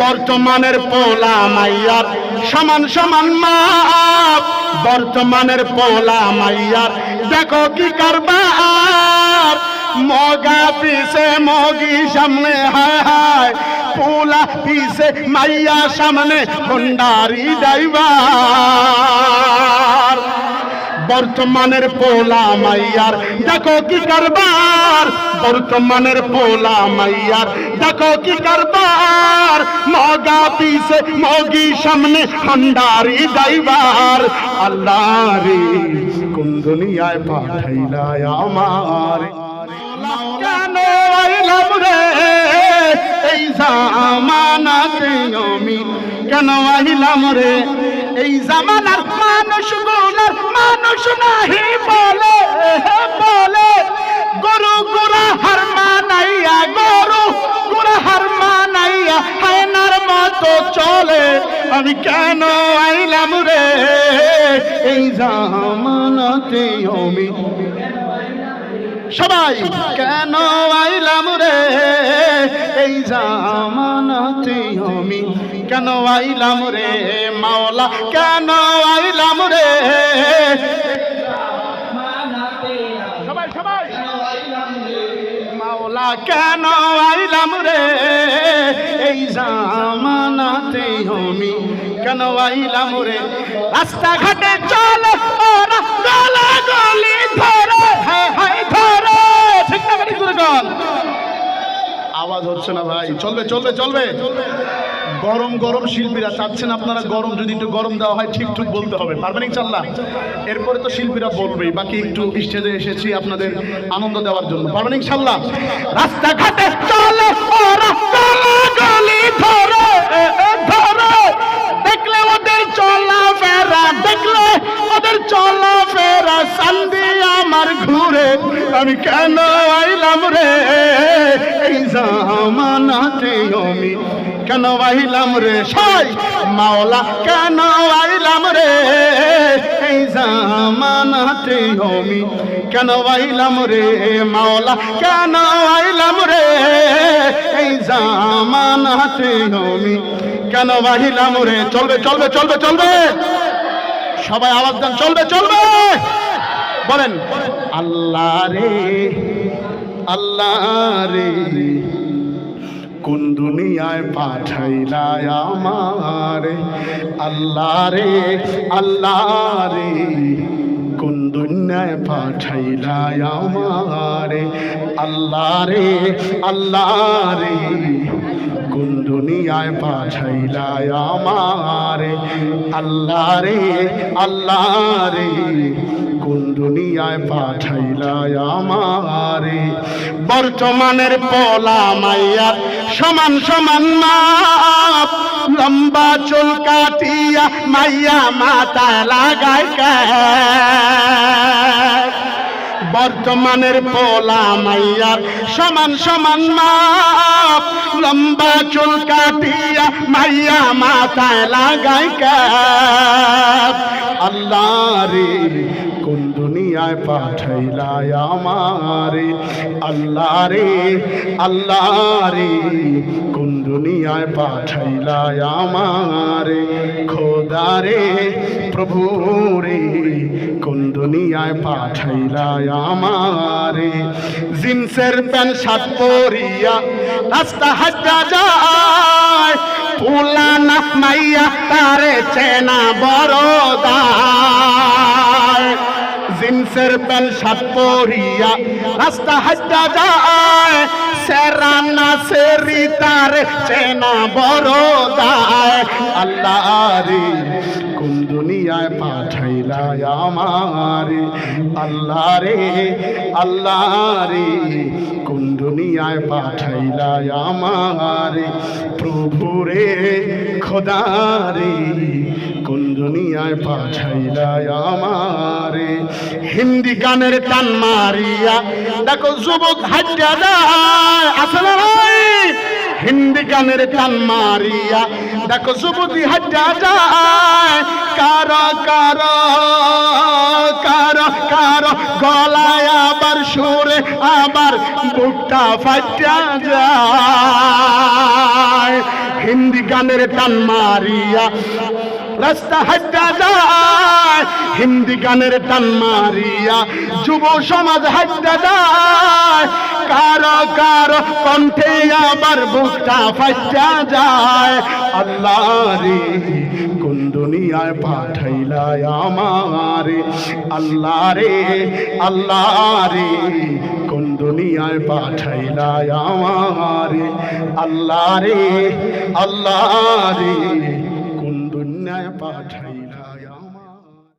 বর্তমানের পোলা মাইয়ার সমান সমান মা। বর্তমানের পোলা মাইয়ার, দেখো কি কারবার। মগা পিছে মগি সামনে, হায় হায়। পোলা পিছে মাইয়া সামনে, ভণ্ডারি ড্রাইভার। বর্তমানের পোলা মাইয়ার, দেখো কি কারবার। বর্তমানের পোলা মাইয়ার। দেখো কি কারবার। মগা পিছে মগি সামনে হান্ডারি দাইবার আল্লাহ রে কোন দুনিয়ায় পাঠাইলা আমার। কেন আইলাম রে? এই জামানাতে আমি কেন আইলাম রে? এই জামানার মানুষগুলার মানুষ নাহি বলে। বলে। গরু গুড়া হার মানাইয়া, গরু গুড়া হার মানাইয়া, হায়নার মতো চলে। আমি কেন আইলাম রে? এই জামানাতে আমি। সবাই, কেন আইলাম রে? এই জামানাতে আমি। কেন আইলাম রে, মাওলা, কেন আইলাম রে? সবাই সবাই। কেন আইলাম রে? এই জামানাতে আমি কেন আইলাম রে? রাস্তাঘাটে চল গলা ধরে। হায় হায়, ধরে। ঠিক না আওয়াজ হচ্ছে না ভাই। চলবে চলবে চলবে চলবে। গরম গরম শিল্পীরা চাচ্ছেন আপনারা গরম যদি একটু গরম দেওয়া হয়, ঠিক ঠিক বলতে হবে। পারবেন ইনশাল্লাহ এরপরে তো শিল্পীরা বলবেই, বাকি একটু স্টেজে এসেছি আপনাদের আনন্দ দেওয়ার জন্য। পারবেন ইনশাল্লাহ রাস্তাঘাটে চলে গলি ধরে ধরে। দেখলে ওদের চলা ফেরা দেখলে ওদের চলা ফেরা সান্দি আমার ঘুরে। আমি কেন আইলাম রে? জামানাতে আমি কেন আইলাম রে? সাই! মাওলা, কেন আইলাম রে? এই জামানাতে আমি কেন আইলাম রে? মাওলা, কেন আইলাম রে? এই জামানাতে আমি কেন বাহিলাম রে? চলবে চলবে চলবে চলবে! সবাই আওয়াজ দেন, চলবে চলবে! বলেন, আল্লাহ রে! আল্লাহ রে কোন দুনিয়ায় পাঠাইলা আমার? আল্লাহ রে আল্লাহ রে কোন দুনিয়ায় পাঠাইলা আমার? আল্লাহ রে আল্লাহ রে কোন দুনিয়ায় পাঠাইলা আমার? আল্লাহ রে আল্লাহ রে দুনিয়ায় পাঠাইলা আমারে বর্তমানের পোলা মাইয়ার সমান সমান মাপ লম্বা চুল কাটিয়া মাইয়া মাথা লাগায়। বর্তমানের পোলা মাইয়ার সমান সমান মাপ লম্বা চুল কাটিয়া মাইয়া মাথায় লাগাই ক্যাপ। আল্লাহ রে দুনিয়ায় পাঠাইলা আমারে। আল্লাহ রে আল্লাহ রে, কোন দুনিয়ায় পাঠাইলা আমারে? খোদা রে, প্রভু রে, কোন দুনিয়ায় পাঠাইলা আমারে? জিন্সের প্যান্ট শার্ট পরিয়া রাস্তা হাজা যায় পুলানা মাইয়া তারে চেনা বড় দায় জিন্সের প্যান্ট শার্ট পরিয়া, রাস্তা হাজা যায় সেরানা সেরি তারে চেনা বড় দায়। আল্লাহ রে কোন দুনিয়ায় পাঠাইলা আমারে? আল্লাহ রে আল্লাহ রে কোন দুনিয়ায় পাঠাইলা আমারে? প্রভু রে খোদা রে দুনিয়ায় পাঠাইলা আমারে। হিন্দি গানের টান মারিয়া। দেখো যুবক হাজ্জা যায় আসলে হিন্দি গানের টান মারিয়া। দেখো যুবতী হাজা যায় কারও কারও কারও কারও গলায় আবার সুরে, আবার বুকটা ফাটা যায়। হিন্দি গানের টান মারিয়া। রাস্তা হাজা যায়। হিন্দি গানের টান মারিয়া যুব সমাজ হাজা যায়। কারও কারও কণ্ঠে আবার বুকটা ফাটা যায়। আল্লাহ রে কোন দুনিয়ায় পাঠাইলাই আমারে? আল্লাহ রে আল্লাহ রে কোন দুনিয়ায় পাঠাইলাই আমারে? আল্লাহ রে আল্লাহ রে কোন দুনিয়ায় পাঠাই